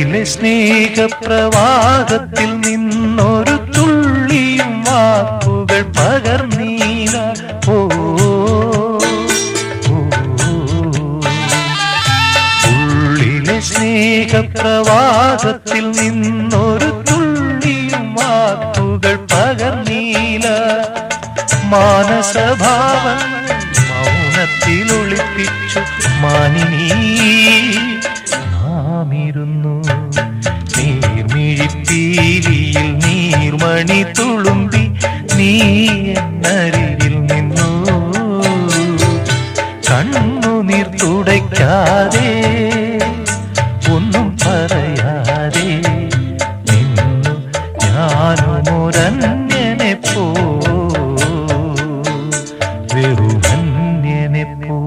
ഉള്ളിലെ സ്നേഹപ്രവാഹത്തിൽ നിന്നൊരു തുള്ളിയും വാക്കുകൾ പകർന്നീല ഓ ഉള്ളിലെ സ്നേഹപ്രവാഹത്തിൽ നിന്നൊരു തുള്ളിയും വാക്കുകൾ പകർന്നീല മിഴിയിൽ നീർമണി തുളുമ്പി നീ എന്നരികിൽ നിന്നു. കണ്ണു നീർ തുടയ്ക്കാതെ ഒന്നും പറയാതെ നിന്നു. ഞാനുമൊരന്യനെ പോ പോ.